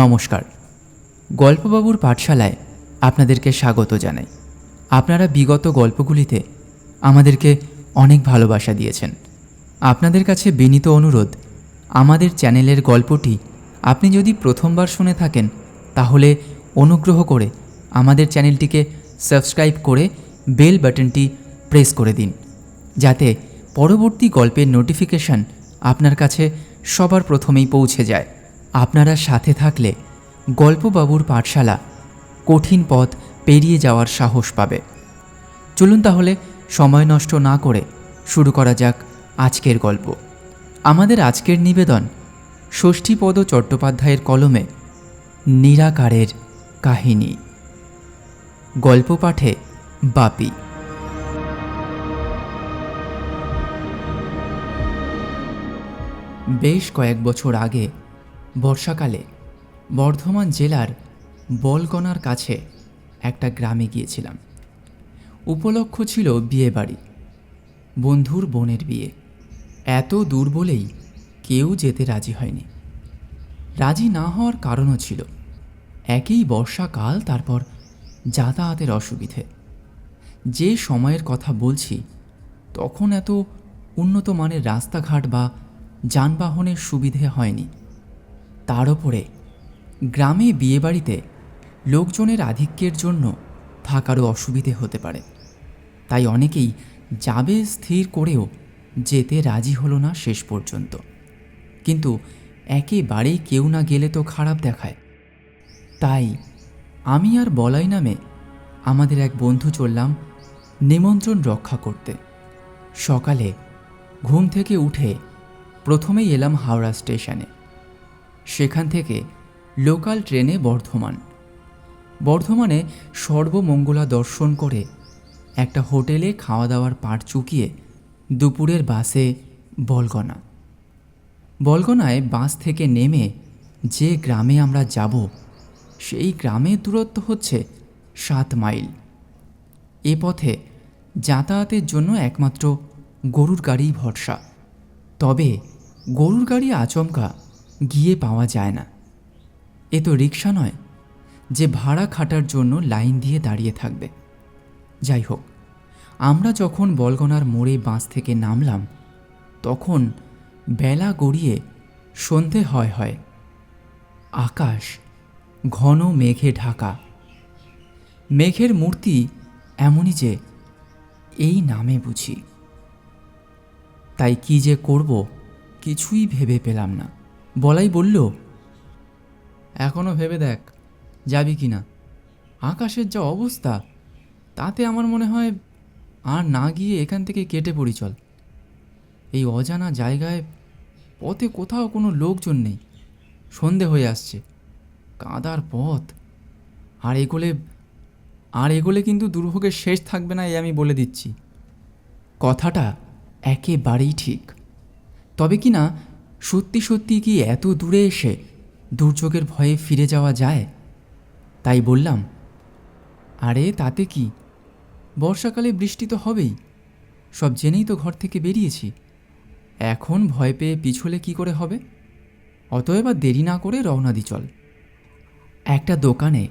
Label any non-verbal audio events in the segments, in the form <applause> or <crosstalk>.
নমস্কার। গল্পবাবুর পাঠশালায় আপনাদেরকে স্বাগত জানাই। আপনারা বিগত গল্পগুলিতে আমাদেরকে অনেক ভালোবাসা দিয়েছেন। আপনাদের কাছে বিনীত অনুরোধ, আমাদের চ্যানেলের গল্পটি আপনি যদি প্রথমবার শুনে থাকেন, তাহলে অনুগ্রহ করে আমাদের চ্যানেলটিকে সাবস্ক্রাইব করে বেল বাটনটি প্রেস করে দিন, যাতে পরবর্তী গল্পের নোটিফিকেশন আপনার কাছে সবার প্রথমেই পৌঁছে যায়। আপনারা সাথে থাকলে গল্পবাবুর পাঠশালা কঠিন পথ পেরিয়ে যাওয়ার সাহস পাবে। চলুন তাহলে সময় নষ্ট না করে শুরু করা যাক আজকের গল্প। আমাদের আজকের নিবেদন ষষ্ঠীপদ চট্টোপাধ্যায়ের কলমে নিরাকারের কাহিনী। গল্প পাঠে বাপি। বেশ কয়েক বছর আগে বর্ষাকালে বর্ধমান জেলার বলগনার কাছে একটা গ্রামে গিয়েছিলাম। উপলক্ষ ছিল বিয়ে বাড়ি, বন্ধুর বোনের বিয়ে। এত দূর বলেই কেউ যেতে রাজি হয়নি। রাজি না হওয়ার কারণও ছিল। একই বর্ষাকাল, তারপর যাতায়াতের অসুবিধে। যে সময়ের কথা বলছি, তখন এত উন্নত মানের রাস্তাঘাট বা যানবাহনের সুবিধে হয়নি। তার ওপরে গ্রামে বিয়েবাড়িতে লোকজনের আধিক্যের জন্য থাকারও অসুবিধে হতে পারে। তাই অনেকেই যাবে স্থির করেও যেতে রাজি হলো না শেষ পর্যন্ত। কিন্তু একেবারেই কেউ না গেলে তো খারাপ দেখায়। তাই আমি আর বলাই নামে আমাদের এক বন্ধু চললাম নিমন্ত্রণ রক্ষা করতে। সকালে ঘুম থেকে উঠে প্রথমেই এলাম হাওড়া স্টেশনে। সেখান থেকে লোকাল ট্রেনে বর্ধমান। বর্ধমানে সর্বমঙ্গলা দর্শন করে একটা হোটেলে খাওয়া দাওয়ার পাট চুকিয়ে দুপুরের বাসে বলগনা। বলগনায় বাস থেকে নেমে যে গ্রামে আমরা যাব, সেই গ্রামের দূরত্ব হচ্ছে সাত মাইল। এ পথে যাতায়াতের জন্য একমাত্র গরুর গাড়ি ভরসা। তবে গরুর গাড়ি আচমকা গিয়ে পাওয়া যায় না। এ তো রিক্সা নয়, যে ভাড়া খাটার জন্য লাইন দিয়ে দাঁড়িয়ে থাকবে। যাই হোক, আমরা যখন বলগনার মোড়ে বাস থেকে নামলাম, তখন বেলা গড়িয়ে সন্ধে হয় হয়। আকাশ ঘন মেঘে ঢাকা। মেঘের মূর্তি এমনই যে এই নামে বুঝি। তাই কি যে করব কিছুই ভেবে পেলাম না। বলাই বলল এখনও ভেবে দেখ, যাবি কি না। আকাশের যা অবস্থা, তাতে আমার মনে হয় আর না গিয়ে এখান থেকে কেটে পড়ি চল। এই অজানা জায়গায় পথে কোথাও কোনো লোকজন নেই। সন্ধে হয়ে আসছে। কাদার পথ। আর এগোলে আর এগোলে কিন্তু দুর্ভোগের শেষ থাকবে না এই আমি বলে দিচ্ছি। কথাটা একেবারেই ঠিক। তবে কি না সত্যি সত্যি কি এত দূরে এসে দুর্যোগের ভয়ে ফিরে যাওয়া যায়? তাই বললাম, আরে তাতে কি? বর্ষাকালে বৃষ্টি তো হবেই। সব জেনেই তো ঘর থেকে বেরিয়েছি। এখন ভয় পেয়ে পিছলে কি করে হবে? অতএব আর দেরি না করে রওনা দি চল। একটা দোকানে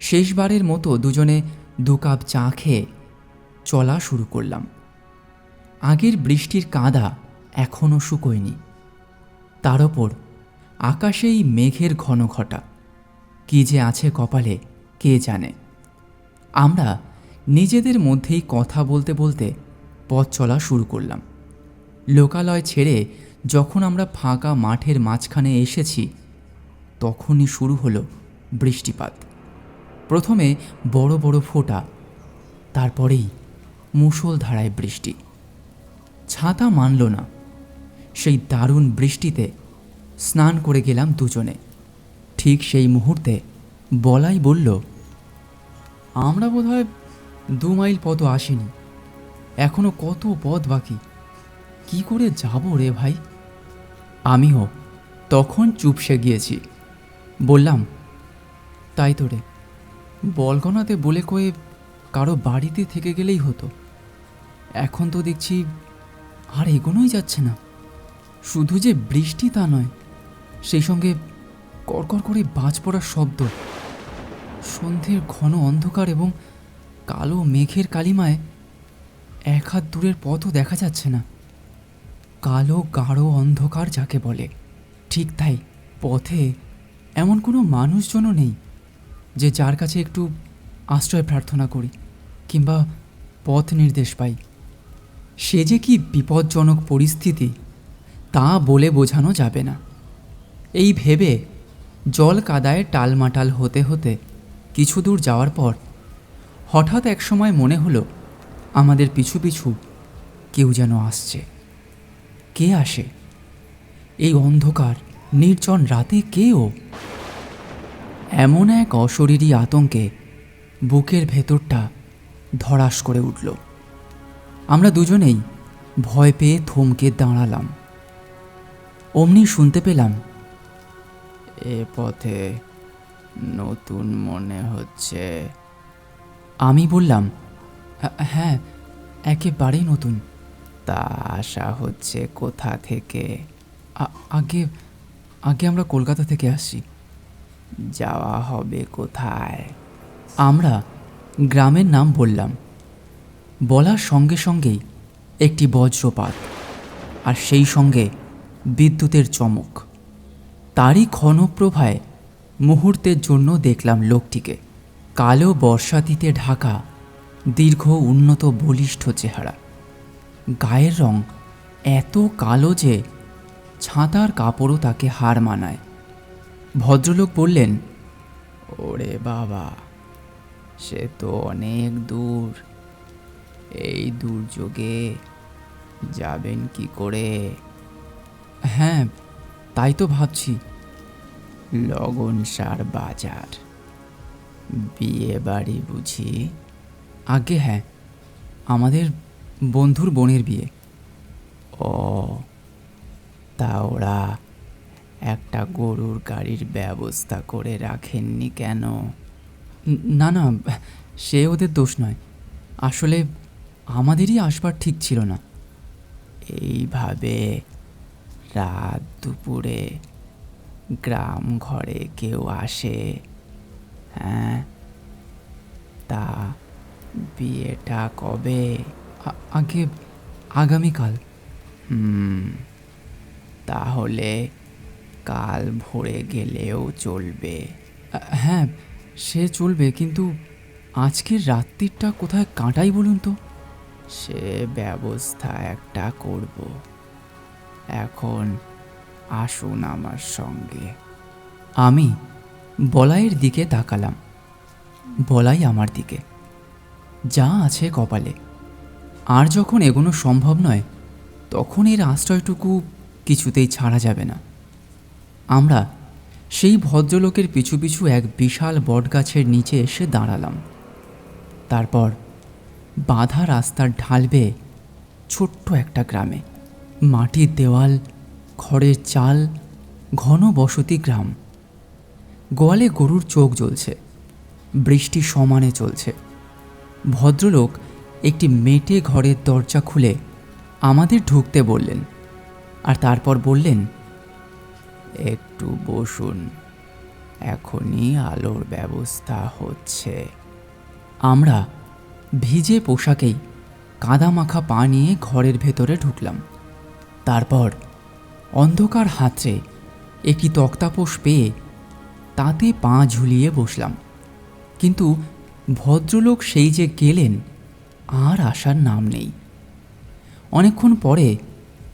শেষবারের মতো দুজনে দু কাপ চা খেয়ে চলা শুরু করলাম। আগের বৃষ্টির কাদা এখনও শুকোয়নি। তার ওপর আকাশেই মেঘের ঘন ঘটা। কী যে আছে কপালে, কে জানে। আমরা নিজেদের মধ্যেই কথা বলতে বলতে পথ চলা শুরু করলাম। লোকালয় ছেড়ে যখন আমরা ফাঁকা মাঠের মাঝখানে এসেছি, তখনই শুরু হলো বৃষ্টিপাত। প্রথমে বড় বড় ফোঁটা, তারপরেই মুষলধারায় বৃষ্টি। ছাতা মানল না। সেই দারুণ বৃষ্টিতে স্নান করে গেলাম দুজনে। ঠিক সেই মুহূর্তে বলাই বলল, আমরা বোধহয় দু মাইল পথ আসিনি। এখনও কত পথ বাকি? কি করে যাব রে ভাই? আমিও তখন চুপসে গিয়েছি। বললাম, তাই তো রে। বলগনাতে বলে কয়ে কারও বাড়িতে থেকে গেলেই হতো। এখন তো দেখছি আর এগোনোই যাচ্ছে না। শুধু যে বৃষ্টি তা নয়, সেই সঙ্গে কড়কড় করে বাজ পড়ার শব্দ। সন্ধ্যের ঘন অন্ধকার এবং কালো মেঘের কালিমায় এক হাত দূরের পথও দেখা যাচ্ছে না। কালো গাঢ় অন্ধকার যাকে বলে, ঠিক তাই পথে এমন কোনো মানুষজনও নেই যে যার কাছে একটু আশ্রয় প্রার্থনা করি কিংবা পথ নির্দেশ পাই। সে যে কি বিপজ্জনক পরিস্থিতি তা বলে বোঝানো যাবে না। এই ভেবে জল কাদায় টালমাটাল হতে হতে কিছু দূর যাওয়ার পর হঠাৎ একসময় মনে হলো, আমাদের পিছু পিছু কেউ যেন আসছে। কে আসে? এই অন্ধকার, নির্জন রাতে কেও এমন এক অশরীরী আতঙ্কে বুকের ভেতরটা ধড়াস করে উঠল। আমরা দুজনেই ভয় পেয়ে থমকে দাঁড়ালাম। অমনি শুনতে পেলাম। এ পথে নতুন মনে হচ্ছে। আমি বললাম "হ্যাঁ, হ্যাঁ একেবারেই নতুন। তা আশা হচ্ছে কোথা থেকে? আগে আগে আমরা কলকাতা থেকে আসছি যাওয়া হবে কোথায়? আমরা গ্রামের নাম বললাম। বলার সঙ্গে সঙ্গেই একটি বজ্রপাত আর সেই সঙ্গে বিদ্যুতের চমক। তারই ক্ষণপ্রভায় মুহূর্তের জন্য দেখলাম লোকটিকে। কালো বর্ষাতিতে ঢাকা, দীর্ঘ উন্নত বলিষ্ঠ চেহারা। গায়ের রং এত কালো যে ছাতার কাপড়ও তাকে হার মানায়। ভদ্রলোক বললেন, ওরে বাবা, সে তো অনেক দূর। এই দুর্যোগে যাবেন কি করে? হ্যাঁ তাই তো ভাবছি। লগন সার বাজার। বিয়ে বাড়ি বুঝি? আগে হ্যাঁ আমাদের বন্ধুর বোনের বিয়ে। ও তা ওরা একটা গরুর গাড়ির ব্যবস্থা করে রাখেননি কেন? না না সে ওদের দোষ নয়। আসলে আমাদেরই আসবার ঠিক ছিল না। এইভাবে রাত দুপুরে গ্রাম ঘরে কেউ আসে। হ্যাঁ? তা বিয়েটা কবে? আগে আগামীকাল। হুম তাহলে কাল ভোরে গেলেও চলবে। হ্যাঁ সে চলবে কিন্তু আজকের রাত্রিটা কোথায় কাটাই বলুন তো? সে ব্যবস্থা একটা করব। এখন আসুন আমার সঙ্গে। আমি বলাইয়ের দিকে তাকালাম। বলাই আমার দিকে। যা আছে কপালে। আর যখন এগোনো সম্ভব নয়, তখন এর আশ্রয়টুকু কিছুতেই ছাড়া যাবে না। আমরা সেই ভদ্রলোকের পিছু পিছু এক বিশাল বটগাছের নিচে এসে দাঁড়ালাম। তারপর বাঁধা রাস্তার ঢাল বেয়ে ছোট্ট একটা গ্রামে মাটির দেওয়াল, খড়ের চাল, ঘন বসতি গ্রাম। গোয়ালে গরুর চোখ জ্বলছে, বৃষ্টি সমানে চলছে। ভদ্রলোক একটি মেটে ঘরের দরজা খুলে আমাদের ঢুকতে বললেন আর তারপর বললেন, একটু বসুন, এখনই আলোর ব্যবস্থা হচ্ছে। আমরা ভিজে পোশাকেই কাদা মাখা পা নিয়ে ঘরের ভেতরে ঢুকলাম। তারপর অন্ধকার হাতড়ে একটি তক্তাপোষ পেয়ে তাতে পা ঝুলিয়ে বসলাম। কিন্তু ভদ্রলোক সেই যে গেলেন, আর আসার নাম নেই। অনেকক্ষণ পরে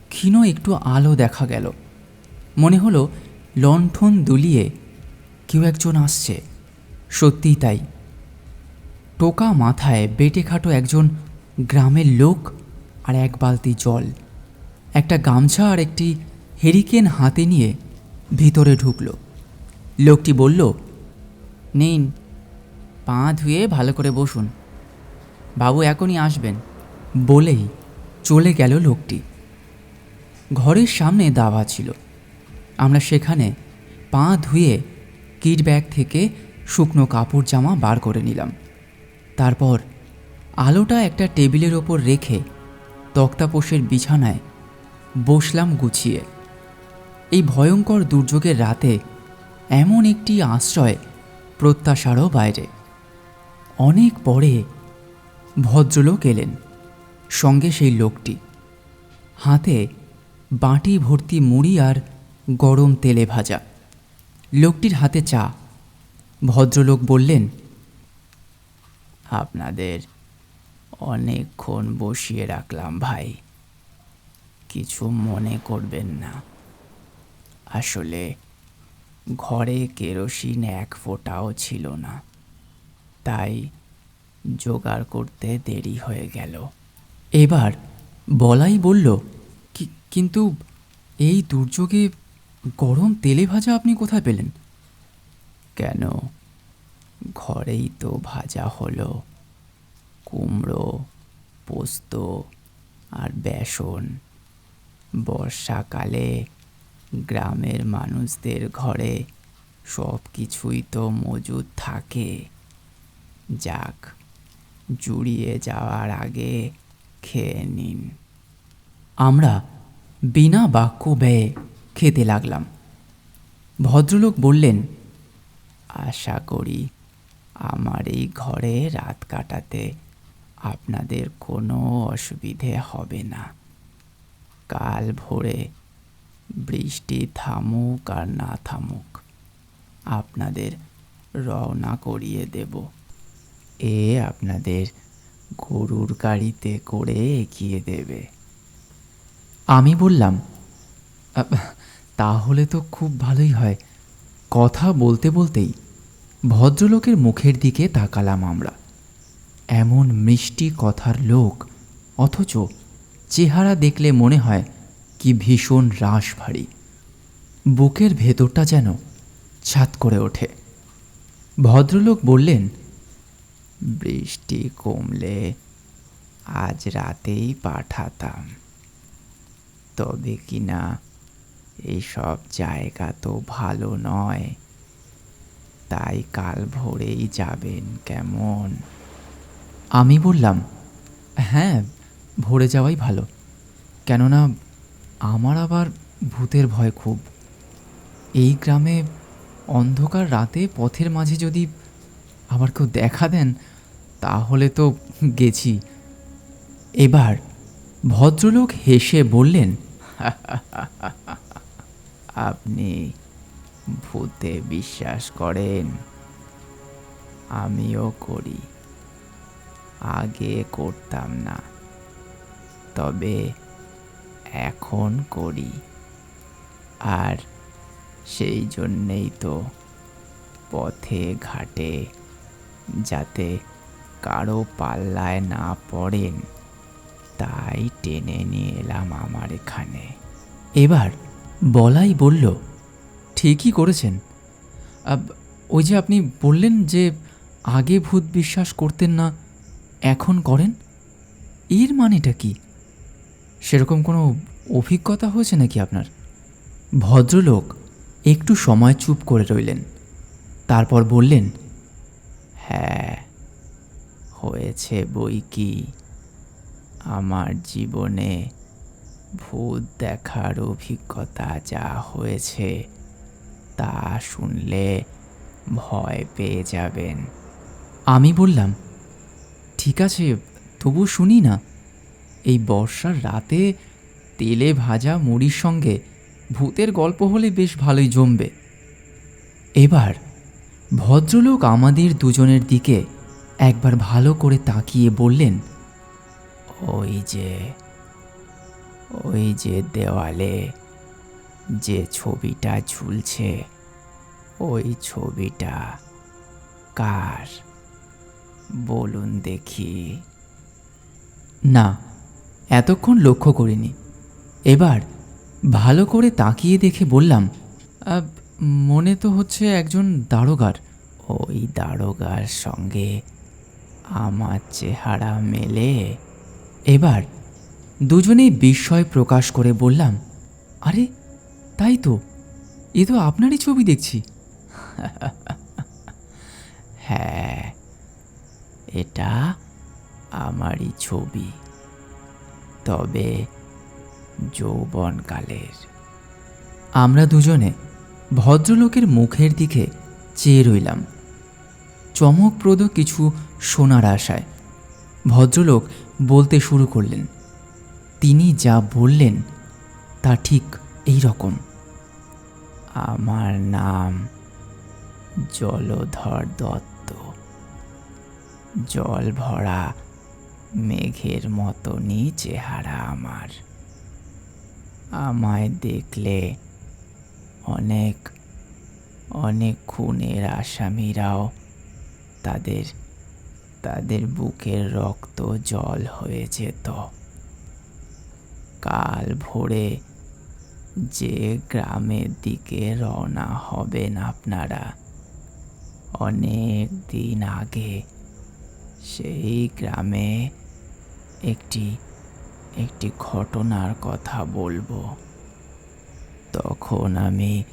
ক্ষীণ একটু আলো দেখা গেল। মনে হলো লণ্ঠন দুলিয়ে কেউ একজন আসছে। সত্যিই তাই। টোকা মাথায় বেটে খাটো একজন গ্রামের লোক আর এক বালতি জল। একটা গামছা আর একটি হেরিকেন হাতে নিয়ে ভিতরে ঢুকল। লোকটি বলল, নিন, পা ধুয়ে ভালো করে বসুন। বাবু এখনই আসবেন। বলেই চলে গেল লোকটি। ঘরের সামনে দাওয়া ছিল। আমরা সেখানে পা ধুয়ে কিট ব্যাগ থেকে শুকনো কাপড় জামা বার করে নিলাম। তারপর আলোটা একটা টেবিলের ওপর রেখে তক্তাপোষের বিছানায় বসলাম গুছিয়ে। এই ভয়ঙ্কর দুর্যোগের রাতে এমন একটি আশ্রয় প্রত্যাশারও বাইরে। অনেক পরে ভদ্রলোক এলেন, সঙ্গে সেই লোকটি। হাতে বাটি ভর্তি মুড়ি আর গরম তেলে ভাজা। লোকটির হাতে চা। ভদ্রলোক বললেন, আপনাদের অনেকক্ষণ বসিয়ে রাখলাম ভাই। কিছু মনে করবেন না। আসলে ঘরে কেরোসিন এক ফোঁটাও ছিল না। তাই জোগাড় করতে দেরি হয়ে গেল। এবার বলাই বলল, "কি- কিন্তু এই দুর্যোগে গরম তেলে ভাজা আপনি কোথায় পেলেন? কেন? ঘরেই তো ভাজা হলো। কুমড়ো, পোস্ত আর বেসন। বর্ষাকালে গ্রামের মানুষদের ঘরে সব কিছুই তো মজুদ থাকে। যাক, জুড়িয়ে যাওয়ার আগে খেয়ে নিন। আমরা বিনা বাক্য ব্যয়ে খেতে লাগলাম। ভদ্রলোক বললেন, আশা করি আমার এই ঘরে রাত কাটাতে আপনাদের কোনো অসুবিধে হবে না। কাল ভোরে বৃষ্টি থামুক আর না থামুক, আপনাদের রওনা করিয়ে দেব। এ আপনাদের গরুর গাড়িতে করে এগিয়ে দেবে। আমি বললাম তাহলে তো খুব ভালোই হয়। কথা বলতে বলতেই ভদ্রলোকের মুখের দিকে তাকালাম আমরা। এমন মিষ্টি কথার লোক, অথচ চেহারা দেখলে মনে হয় কি ভীষণ রাশ ভারী বুকের ভেতরটা যেন ছাত করে ওঠে। ভদ্রলোক বললেন, বৃষ্টি কমলে আজ রাতেই পাঠাতাম। তবে কি না এইসব জায়গা তো ভালো নয়। তাই কাল ভোরেই যাবেন কেমন? আমি বললাম হ্যাঁ ভোরে যাওয়াই ভালো। কেননা, আমার আবার ভূতের ভয় খুব। এই গ্রামে অন্ধকার রাতে পথের মাঝে যদি আবার কেউ দেখা দেন, তাহলে তো গেছি। এবার ভদ্রলোক হেসে বললেন, আপনি ভূতে বিশ্বাস করেন? আমিও করি। আগে করতাম না। তবে এখন করি। আর সেই জন্যেই তো পথে ঘাটে যাতে কারও পাল্লায় না পড়েন, তাই টেনে নিয়ে এলাম আমার এখানে। এবার বলাই বলল, ঠিকই করেছেন। ওই যে আপনি বললেন যে আগে ভূত বিশ্বাস করতেন না, এখন করেন? এর মানেটা কি? সেরকম কোনো অভিজ্ঞতা হয়েছে নাকি আপনার? ভদ্রলোক একটু সময় চুপ করে রইলেন। তারপর বললেন হ্যাঁ হয়েছে বই কি? আমার জীবনে ভূত দেখার অভিজ্ঞতা যা হয়েছে, তা শুনলে ভয় পেয়ে যাবেন। আমি বললাম, ঠিক আছে তবু শুনি না। এই বর্ষার রাতে তেলে ভাজা মুড়ির সঙ্গে ভূতের গল্প হলে বেশ ভালোই জমবে। এবার ভদ্রলোক আমাদের দুজনের দিকে একবার ভালো করে তাকিয়ে বললেন, ওই যে ওই যে দেওয়ালে যে ছবিটা ঝুলছে, ওই ছবিটা কার? বলুন দেখি। না এতক্ষণ লক্ষ্য করিনি। এবার ভালো করে তাকিয়ে দেখে বললাম মনে তো হচ্ছে একজন দারোগার। ওই দারোগার সঙ্গে আমার চেহারা মেলে? এবার দুজনেই বিস্ময় প্রকাশ করে বললাম, আরে, তাই তো। এ তো আপনারই ছবি দেখছি। <laughs> হ্যাঁ এটা আমারই ছবি। তবে যৌবনকালের। আমরা দুজনে ভদ্রলোকের মুখের দিকে চেয়ে রইলাম। চমকপ্রদ কিছু শোনার আশায় ভদ্রলোক বলতে শুরু করলেন, তিনি যা বললেন তা ঠিক এই রকম আমার নাম জলধর দত্ত। জল ভরা মেঘের মতনই চেহারা আমার। আমায় দেখলে অনেক অনেক খুনের আসামিরাও তাদের তাদের বুকের রক্ত জল হয়ে যেত। কাল ভোরে যে গ্রামের দিকে রওনা হবেন আপনারা, অনেক দিন আগে সেই গ্রামে একটি একটি ঘটনার কথা বলব। তখন আমি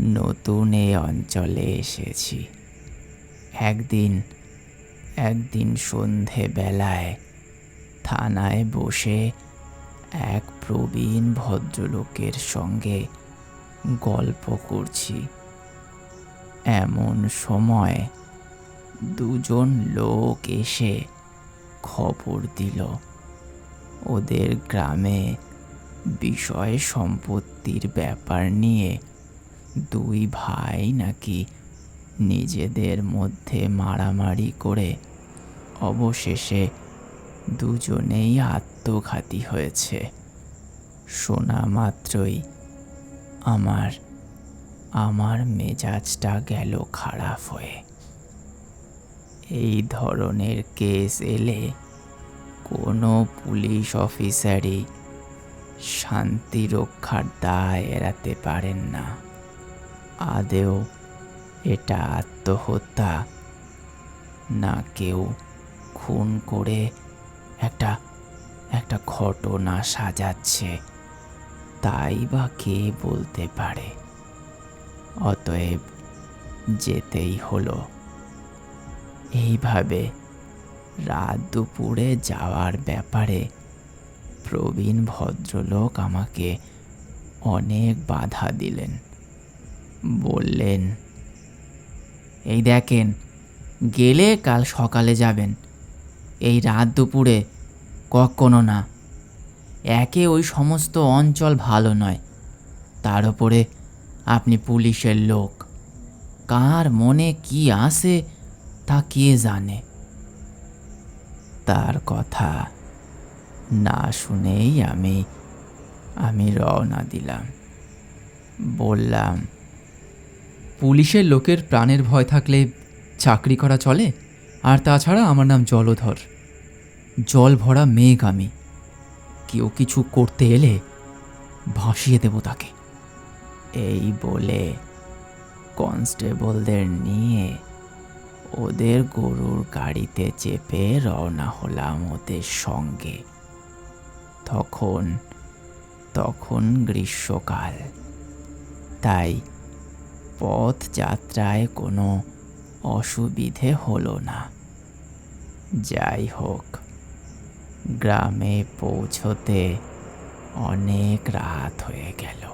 নতুন এই অঞ্চলে এসেছি। একদিন একদিন সন্ধেবেলায় থানায় বসে এক প্রবীণ ভদ্রলোকের সঙ্গে গল্প করছি। এমন সময় দুজন লোক এসে খবর দিল। ওদের গ্রামে বিষয় সম্পত্তির ব্যাপার নিয়ে দুই ভাই নাকি নিজেদের মধ্যে মারামারি করে অবশেষে দুজনেই আত্মঘাতী হয়েছে। শোনা মাত্রই আমার আমার মেজাজটা গেল খারাপ হয়ে। এই ধরনের কেস এলে কোনো পুলিশ অফিসারই শান্তি রক্ষার দায় এড়াতে পারেন না। আদেও এটা আত্মহত্যা না কেউ খুন করে একটা একটা ঘটনা সাজাচ্ছে, তাই বা কে বলতে পারে? অতএব যেতেই হলো। এইভাবে রাত দুপুরে যাওয়ার ব্যাপারে প্রবীণ ভদ্রলোক আমাকে অনেক বাধা দিলেন। বললেন, এই দেখেন, গেলে কাল সকালে যাবেন। এই রাত দুপুরে কখনো না। একে ওই সমস্ত অঞ্চল ভালো নয়। তার ওপরে আপনি পুলিশের লোক। কার মনে কি আসে তা কে জানে। তার কথা না শুনেই আমি আমি রওনা দিলাম। বললাম, পুলিশের লোকের প্রাণের ভয় থাকলে চাকরি করা চলে? আর তাছাড়া আমার নাম জলধর। জল ভরা মেঘ আমি। কেউ কিছু করতে এলে ভাসিয়ে দেব তাকে। এই বলে কনস্টেবলদের নিয়ে ওদের গরুর গাড়িতে চেপে রওনা হলাম ওদের সঙ্গে। তখন তখন গ্রীষ্মকাল। তাই পথ যাত্রায় কোনো অসুবিধে হলো না। যাই হোক, গ্রামে পৌঁছতে অনেক রাত হয়ে গেল।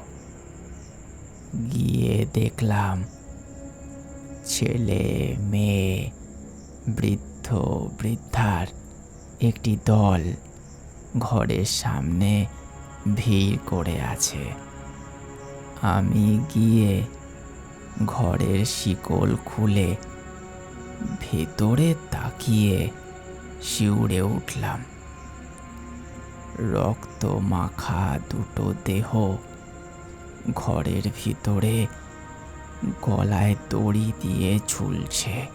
গিয়ে দেখলাম ছেলে, মেয়ে, বৃদ্ধ, বৃদ্ধার একটি দল ঘরের সামনে ভিড় করে আছে। আমি গিয়ে ঘরের শিকল খুলে ভেতরে তাকিয়ে শিউরে উঠলাম। রক্ত মাখা দুটো দেহ ঘরের ভিতরে গলায় দড়ি দিয়ে ঝুলছে।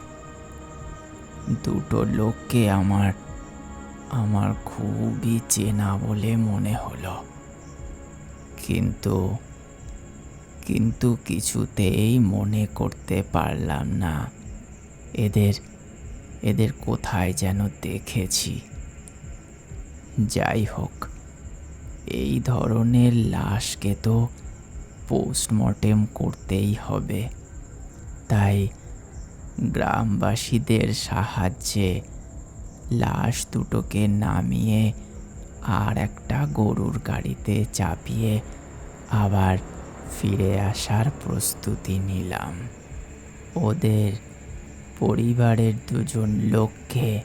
দুটো লোককে আমার আমার খুবই চেনা বলে মনে হলো। কিন্তু কিন্তু কিছুতেই মনে করতে পারলাম না। এদের এদের কোথায় যেন দেখেছি। যাই হোক, এই ধরনের লাশকে তো পোস্টমর্টেম করতেই হবে। তাই গ্রামবাসীদের সাহায্যে লাশ দুটোকে নামিয়ে আর একটা গরুর গাড়িতে চাপিয়ে আবার ফিরে আসার প্রস্তুতি নিলাম। ওদের পরিবারের দুজন লোককে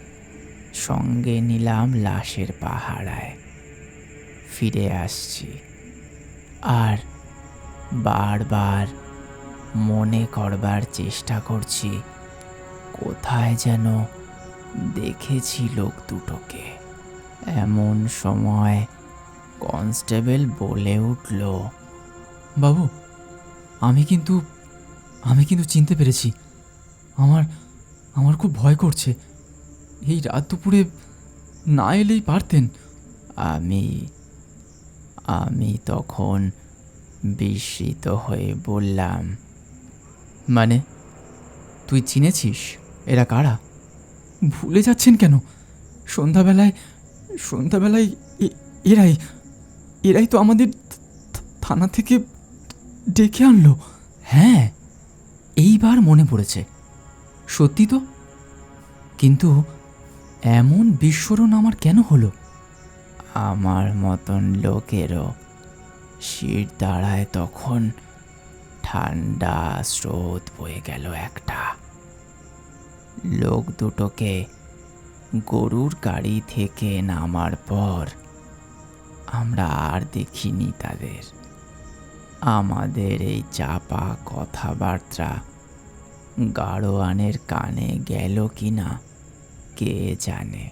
সঙ্গে নিলাম লাশের পাহারায়। ফিরে আসছি। আর বারবার মনে করবার চেষ্টা করছি, কোথায় যেন দেখেছি লোক দুটোকে। এমন সময় কনস্টেবল বলে উঠল, বাবু, আমি কিন্তু আমি কিন্তু চিনতে পেরেছি। আমার আমার খুব ভয় করছে। এই রাত দুপুরে না এলেই পারতেন। আমি আমি তখন বিস্মিত হয়ে বললাম মানে তুই চিনেছিস? এরা কারা? ভুলে যাচ্ছেন কেন? সন্ধ্যাবেলায় সন্ধ্যাবেলায় এরাই এরাই তো আমাদের থানা থেকে ডেকে আনলো। হ্যাঁ এইবার মনে পড়েছে। সত্যি তো? কিন্তু এমন বিস্ফোরণ আমার কেন হলো? আমার মতন লোকেরও শির দাঁড়ায় তখন ঠান্ডা স্রোত বয়ে গেল একটা। লোক দুটোকে গরুর গাড়ি থেকে নামার পর আমরা আর দেখিনি তাদের। আমাদের এই চাপা কথাবার্তা গাড়োয়ানের কানে গেল কি না কে জানে?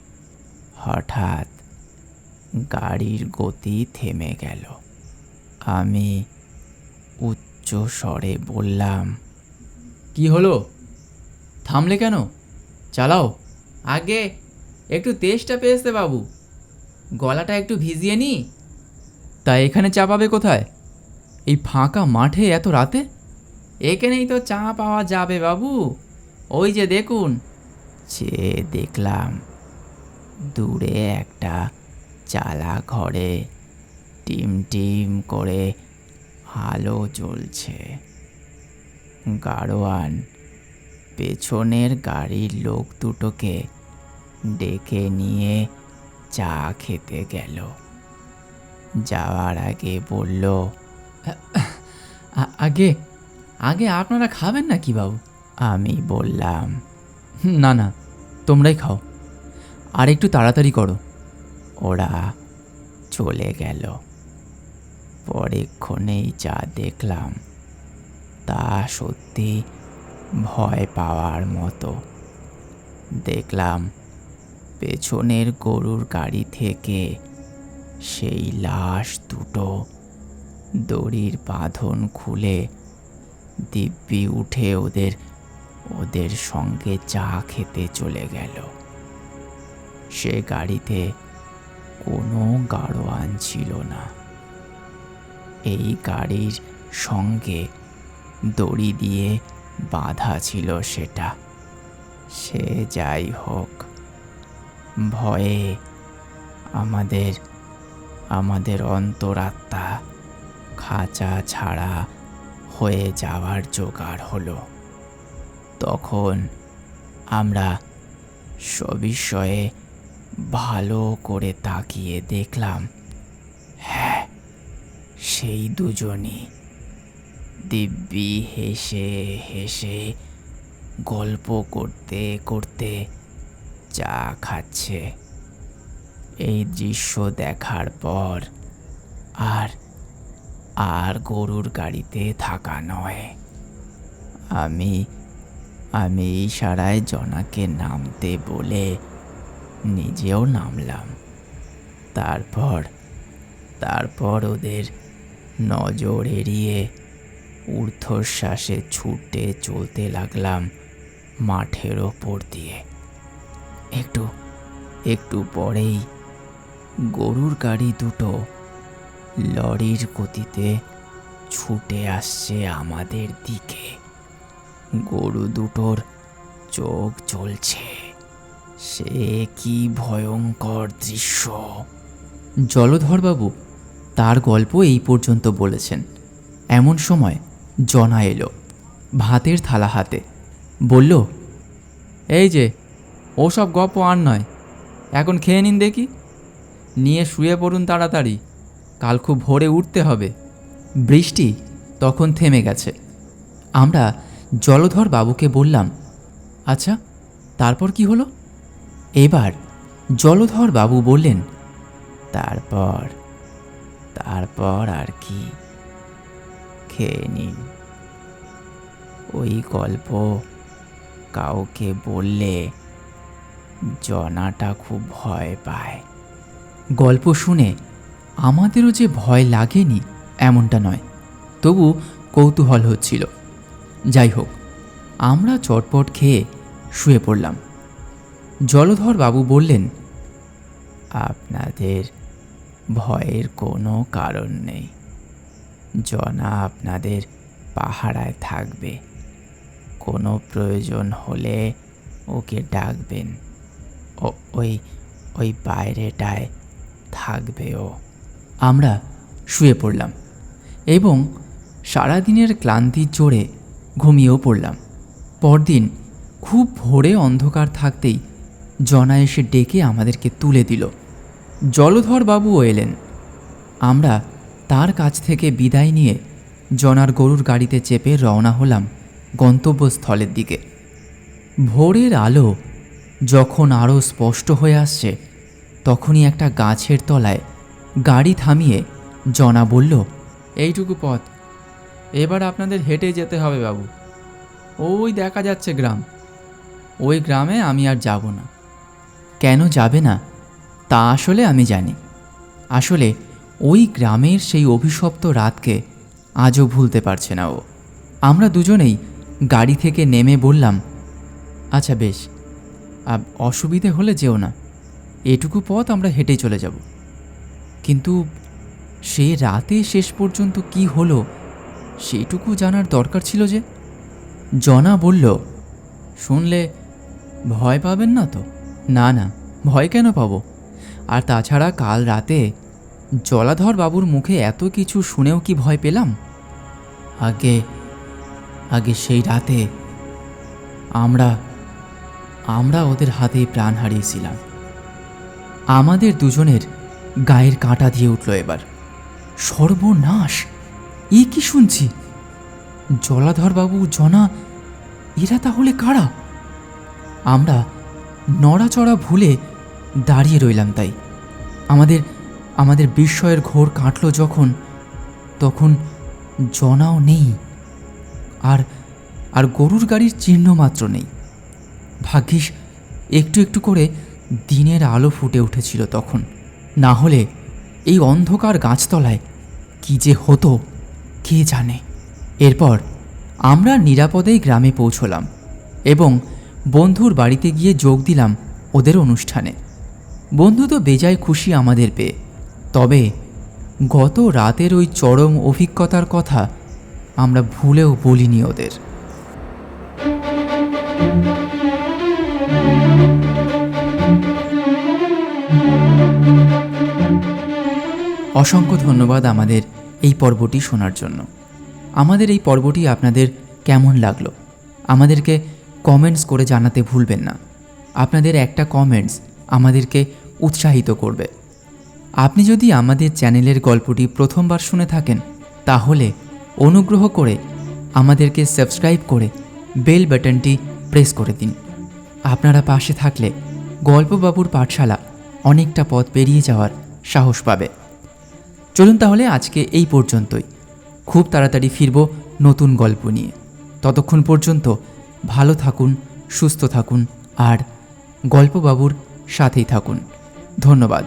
হঠাৎ গাড়ির গতি থেমে গেল। আমি উচ্চ স্বরে বললাম কি হলো? থামলে কেন? চালাও। আগে একটু তেজটা পেয়েছে বাবু। গলাটা একটু ভিজিয়ে নি। তা এখানে চা পাবে কোথায়? এই ফাঁকা মাঠে এত রাতে? এখানেই তো চা পাওয়া যাবে বাবু। ওই যে দেখুন। সে দেখলাম দূরে একটা চালা ঘরে টিম টিম করে আলো জ্বলছে। গাড়োয়ান পেছনের গাড়ির লোক দুটোকে ডেকে নিয়ে চা খেতে গেল। যাওয়ার আগে বলল আগে আগে আপনারা খাবেন না কি বাবু? আমি বললাম না না তোমরাই খাও। আর একটু তাড়াতাড়ি করো। ওরা চলে গেল। পরেক্ষণেই যা দেখলাম, তা সত্যি ভয় পাওয়ার মতো। দেখলাম পেছনের গরুর গাড়ি থেকে সেই লাশ দুটো দড়ির বাঁধন খুলে দিব্যি উঠে ওদের ওদের সঙ্গে চা খেতে চলে গেল। সে গাড়িতে কোনো গাড়োয়ান ছিল না। এই গাড়ির সঙ্গে দড়ি দিয়ে বাঁধা ছিল সেটা। সে যাই হোক, ভয়ে আমাদের আমাদের অন্তরাত্মা খাঁচা ছাড়া হয়ে যাওয়ার জোগাড় হলো। তখন আমরা সবিষয়ে ভালো করে তাকিয়ে দেখলাম হ্যাঁ সেই দুজনই। দিব্যি হেসে হেসে গল্প করতে করতে চা খাচ্ছে। এই দৃশ্য দেখার পর আর আর গরুর গাড়িতে থাকা নয়। আমি আমি ইশারায় জনাকে নামতে বলে নিজেও নামলাম। তারপর তারপর ওদের নজর এড়িয়ে ঊর্ধ্বশ্বাসে ছুটে চলতে লাগলাম মাঠের ওপর দিয়ে। একটু একটু পরেই গরুর গাড়ি দুটো লরির গতিতে ছুটে আসছে আমাদের দিকে। গরু দুটোর চোখ চলছে সে কি ভয়ঙ্কর দৃশ্য। জলধরবাবু তার গল্প এই পর্যন্ত বলেছেন। এমন সময় জনা এলো, ভাতের থালা হাতে। বলল, এই যে, ওসব গল্প আর নয়, এখন খেয়ে নিন দেখি। নিয়ে শুয়ে পড়ুন তাড়াতাড়ি, কাল খুব ভোরে উঠতে হবে। বৃষ্টি তখন থেমে গেছে। আমরা জলধর বাবুকে বললাম আচ্ছা তারপর কি হলো? এবার জলধর বাবু বললেন, তারপর তারপর আর কি খেয়ে নিন। ওই গল্প কাউকে বললে জনাটা খুব ভয় পায়। গল্প শুনে আমাদেরও যে ভয় লাগেনি এমনটা নয়, তবু কৌতূহল হচ্ছিল। যাই হোক, আমরা চটপট খেয়ে শুয়ে পড়লাম। জলধর বাবু বললেন, আপনাদের ভয়ের কোনো কারণ নেই। জনা আপনাদের পাহারায় থাকবে। কোনো প্রয়োজন হলে ওকে ডাকবেন। ওই ওই বাইরেটায় থাকবে ও। আমরা শুয়ে পড়লাম এবং সারাদিনের ক্লান্তির জোরে ঘুমিয়েও পড়লাম। পরদিন খুব ভোরে অন্ধকার থাকতেই জনা এসে ডেকে আমাদেরকে তুলে দিল। জলধর বাবুও এলেন। আমরা তার কাছ থেকে বিদায় নিয়ে জনার গরুর গাড়িতে চেপে রওনা হলাম গন্তব্যস্থলের দিকে। ভোরের আলো যখন আরও স্পষ্ট হয়ে আসছে, তখনই একটা গাছের তলায় গাড়ি থামিয়ে জনা বলল, এইটুকু পথ। এবার আপনাদের হেঁটে যেতে হবে বাবু। ওই দেখা যাচ্ছে গ্রাম। ওই গ্রামে আমি আর যাব না। কেন যাবে না? তা আসলে আমি জানি। আসলে ওই গ্রামের সেই অভিশপ্ত রাতকে আজও ভুলতে পারছে না ও। আমরা দুজনেই গাড়ি থেকে নেমে বললাম আচ্ছা বেশ অসুবিধে হলে যেও না। এটুকু পথ আমরা হেঁটে চলে যাব। কিন্তু সে রাতে শেষ পর্যন্ত কি হলো সেটুকু জানার দরকার ছিল যে। জনা বলল, শুনলে ভয় পাবেন না তো? না না, ভয় কেন পাবো? আর তাছাড়া কাল রাতে জলাধর বাবুর মুখে এত কিছু শুনেও কি ভয় পেলাম? আগে আগে সেই রাতে আমরা আমরা ওদের হাতে প্রাণ হারিয়েছিলাম। আমাদের দুজনের গায়ের কাঁটা দিয়ে উঠল এবার। সর্বনাশ! এ কি শুনছি? জলাধরবাবু জনা, এরা তাহলে কারা? আমরা নড়াচড়া ভুলে দাঁড়িয়ে রইলাম তাই। আমাদের আমাদের বিস্ময়ের ঘোর কাটল যখন, তখন জনাও নেই। আর আর গরুর গাড়ির চিহ্ন মাত্র নেই। ভাগ্যিস, একটু একটু করে দিনের আলো ফুটে উঠেছিল তখন। না হলে এই অন্ধকার গাছতলায় কি যে হতো, কে জানে। এরপর আমরা নিরাপদেই গ্রামে পৌঁছলাম এবং বন্ধুর বাড়িতে গিয়ে যোগ দিলাম ওদের অনুষ্ঠানে। বন্ধু তো বেজায় খুশি আমাদের পেয়ে। তবে গত রাতের ওই চরম অভিজ্ঞতার কথা আমরা ভুলেও বলিনি ওদের। অসংখ্য ধন্যবাদ আমাদের এই পর্বটি শোনার জন্য। আমাদের এই পর্বটি আপনাদের কেমন লাগল? আমাদেরকে কমেন্টস করে জানাতে ভুলবেন না। আপনাদের একটা কমেন্টস আমাদেরকে উৎসাহিত করবে। আপনি যদি আমাদের চ্যানেলের গল্পটি প্রথমবার শুনে থাকেন, তাহলে অনুগ্রহ করে আমাদেরকে সাবস্ক্রাইব করে বেল বাটনটি প্রেস করে দিন। আপনারা পাশে থাকলে গল্পবাবুর পাঠশালা অনেকটা পথ পেরিয়ে যাওয়ার সাহস পাবে। চলুন তাহলে আজকে এই পর্যন্তই। খুব তাড়াতাড়ি ফিরব নতুন গল্প নিয়ে। ততক্ষণ পর্যন্ত ভালো থাকুন, সুস্থ থাকুন, আর গল্পবাবুর সাথেই থাকুন। ধন্যবাদ।